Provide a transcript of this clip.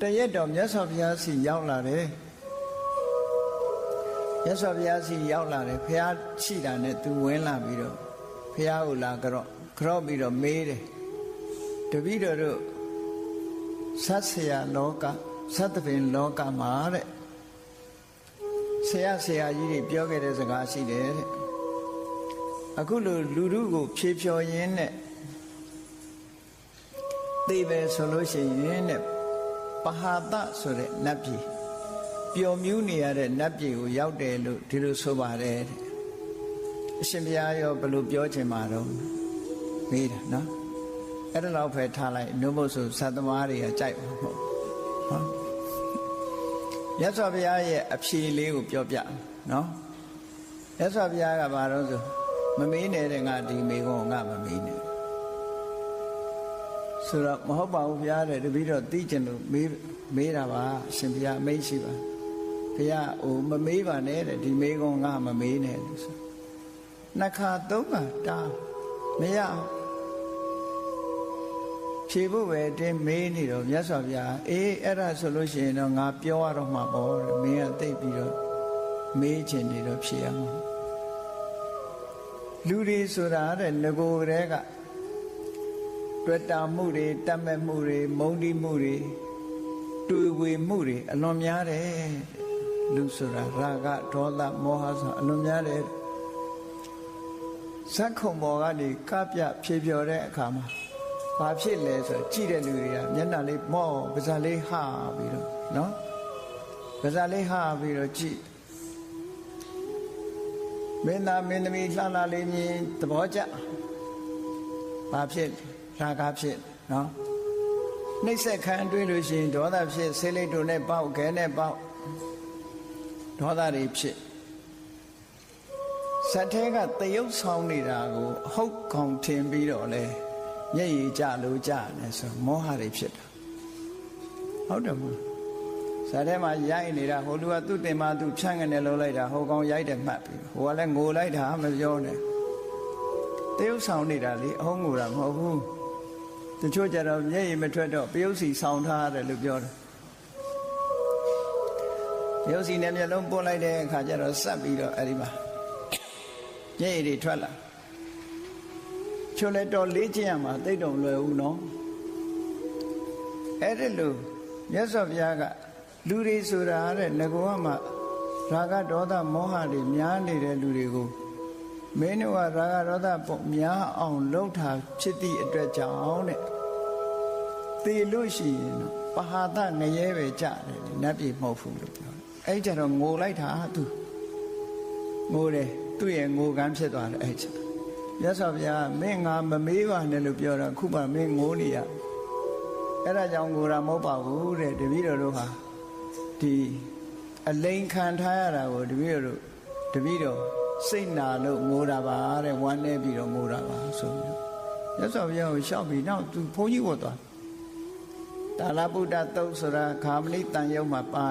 တရက်တော့မြတ်စွာဘုရားစီရောက်လာတယ်မြတ်စွာဘုရားစီရောက်လာတယ်ဘုရားရှိတာနဲ့သူဝင်လာပြီးတော့ဘုရားကိုလာကြော့ကြော့ပြီးတော့မေးတယ်တပည့်တော်တို့ဆတ်ဆရာလောကသတ္တပင်လောကမှာတဲ့ဆရာဆရာကြီးတွေပြောခဲ့တဲ့စကားရှိတယ်တဲ့အခုလိုလူလူကိုဖြေဖြော်ရင်းနဲ့သိပဲဆိုလို့ရှိရင်တဲ့ ပဟာတဆိုတဲ့နတ်ပြည်ပျော်မြူးနေရတဲ့နတ်ပြည်ကိုရောက်တယ်လို့ဒီလိုဆိုပါတယ်တဲ့အရှင်ဘုရားရောဘယ်လိုပြောချင်မှာတော့မေးတာနော်အဲ့ဒါတော့ဖယ်ထားလိုက်နှုတ်မို့ဆိုသတ္တမားတွေကကြိုက်မှာမဟုတ်ဟောမြတ်စွာဘုရားရဲ့အဖြေလေးကိုပြောပြနော်မြတ်စွာဘုရားကဘာလို့ဆိုမမေးနဲ့တဲ့ငါဒီမေကုန်းငါမမေးနဲ့ ဆိုတော့မဟုတ်ပါဘူးဘုရားတဲ့တပည့်တော့သိကျင်လို့မေးမေးတာပါအရှင်ဘုရားအမိန့်ရှိပါဘုရားဟိုမမေးပါနဲ့တဲ့ဒီမေကုန်းငါမမေးနဲ့လို့ဆိုနှစ်ခါသုံးခါတားမရအောင်ဖြေဖို့ပဲတင်းမေးနေတော့မြတ်စွာဘုရားအေးအဲ့ဒါဆိုလို့ရှိရင်တော့ငါပြောရတော့မှာပေါ့တဲ့မင်းကသိပြီးတော့မေးချင်နေတော့ဖြေရမှာလူတွေဆိုတာတဲ့ငကိုယ်တည်းက တွေ့တာမှုတွေတတ်မဲ့မှုတွေမုန်းတိမှုတွေတွေ့ဝေမှုတွေအလွန်များတယ်လူဆိုတာရာဂဒေါသမောဟဆိုအလွန်များတယ်ဇက်ခုံပေါ်ကနေကပြဖြေဖြော်တဲ့အခါမှာဘာဖြစ်လဲဆိုကြည့်တဲ့လူတွေကမျက်နှာလေးမော့ပါးစပ်လေးဟပြီးတော့နော်ပါးစပ်လေးဟပြီးတော့ကြည့်မင်းသားမင်းသမီးလှလှလေးမြင်သဘောကျဘာဖြစ် ရာဂဖြစ်နော်နှိမ့်ဆက်ခံတွေးလို့ရှိရင်ဒေါသဖြစ်ဆေးလိတ်တို့နဲ့ပေါက်ခဲနဲ့ပေါက်ဒေါသတွေဖြစ်စက်ထဲကတယုတ်ဆောင်နေတာကိုဟုတ်ကောင်ထင်ပြီးတော့လေမျက်ရည်ကျလို့ကျနေဆိုမောဟတွေဖြစ်တာဟုတ်တယ်မဟုတ်ဇာထဲမှာရိုက်နေတာဟိုလူကသူ့တင်မသူဖြန့်ကနေလုံးလိုက်တာဟိုကောင်ရိုက်တယ်မှတ်ပြီဟိုကလည်းငိုလိုက်တာမပြောနဲ့တရုပ်ဆောင်နေတာလေအဟုံးငိုတာမဟုတ်ဘူး တချို့ကြတော့မျက်ရည်မထွက်တော့ပယုတ်စီဆောင်ထားရတယ်လို့ပြောတယ်ပယုတ်စီနဲ့မျက်လုံးပွတ်လိုက်တဲ့အခါကျတော့စပ်ပြီးတော့အဲ့ဒီမှာမျက်ရည်တွေထွက်လာချိုလည်းတော်လေးချင်းရမှာတိတ်တုံလွယ်ဘူးနော်အဲ့ဒီလိုမြတ်စွာဘုရားကလူတွေဆိုတာတဲ့ငကောကမှရာဂဒေါသမောဟတွေများနေတဲ့လူတွေကို မင်းတို့ကရာဂဒေါသပေါ့များအောင်လှုပ်တာဖြစ်သည့်အတွက်ကြောင့်တဲ့သေလို့ရှိရင်တော့ပဟာဒငရဲပဲကြတယ်နတ်ပြည်မဟုတ်ဘူးလို့ပြောတယ်အဲ့ကြတော့ငိုလိုက်တာသူငိုတယ်သူ့ရဲ့ငိုကန်းဖြစ်သွားတယ်အဲ့ချက်မြတ်စွာဘုရားမင်းငါမမေးပါနဲ့လို့ပြောတာခုမှမင်းငိုနေရအဲ့ဒါကြောင့်ငိုတာမဟုတ်ပါဘူးတဲ့တပည့်တော်တို့ဟာဒီအလိန်ခံထားရတာကိုတပည့်တော်တို့တပည့်တော် စိတ်နာလို့ငိုတာပါတဲ့ဝမ်းနေပြီးတော့ငိုတာပါဆိုပြီးတော့မြတ်စွာဘုရားကိုရှောက်ပြီးနောက်သူဘုန်းကြီးဝတ်သွားတာလဗုဒ္ဓသုတ်ဆိုတာခာမဏိတန်ယုံမှာပါ